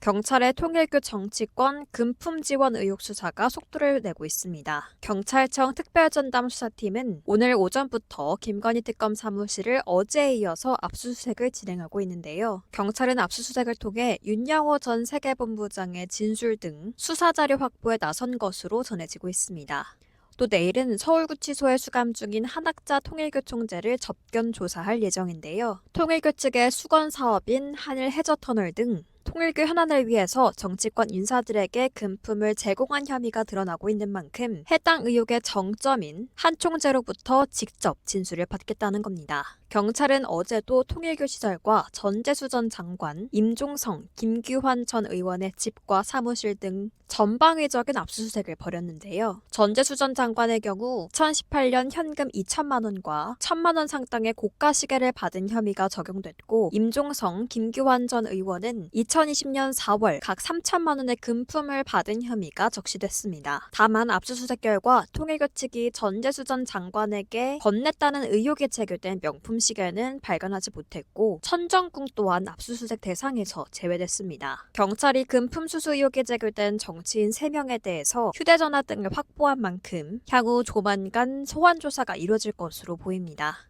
경찰의 통일교 정치권 금품 지원 의혹 수사가 속도를 내고 있습니다. 경찰청 특별전담 수사팀은 오늘 오전부터 김건희 특검 사무실을 어제에 이어서 압수수색을 진행하고 있는데요. 경찰은 압수수색을 통해 윤양호 전 세계본부장의 진술 등 수사 자료 확보에 나선 것으로 전해지고 있습니다. 또 내일은 서울구치소에 수감 중인 한학자 통일교 총재를 접견 조사할 예정인데요. 통일교 측의 수건 사업인 한일 해저 터널 등 통일교 현안을 위해서 정치권 인사들에게 금품을 제공한 혐의가 드러나고 있는 만큼 해당 의혹의 정점인 한 총재로부터 직접 진술을 받겠다는 겁니다. 경찰은 어제도 통일교 시절과 전재수 전 장관, 임종성, 김규환 전 의원의 집과 사무실 등 전방위적인 압수수색을 벌였는데요. 전재수 전 장관의 경우 2018년 현금 2천만 원과 1천만 원 상당의 고가 시계를 받은 혐의가 적용됐고 임종성, 김규환 전 의원은 2020년 4월 각 3천만 원의 금품을 받은 혐의가 적시됐습니다. 다만 압수수색 결과 통일교 측이 전재수 전 장관에게 건넸다는 의혹이 제기된 명품 시계는 발견하지 못했고 천정궁 또한 압수수색 대상에서 제외됐습니다. 경찰이 금품 수수 의혹이 제기된 정치인 3명에 대해서 휴대전화 등을 확보한 만큼 향후 조만간 소환 조사가 이뤄질 것으로 보입니다.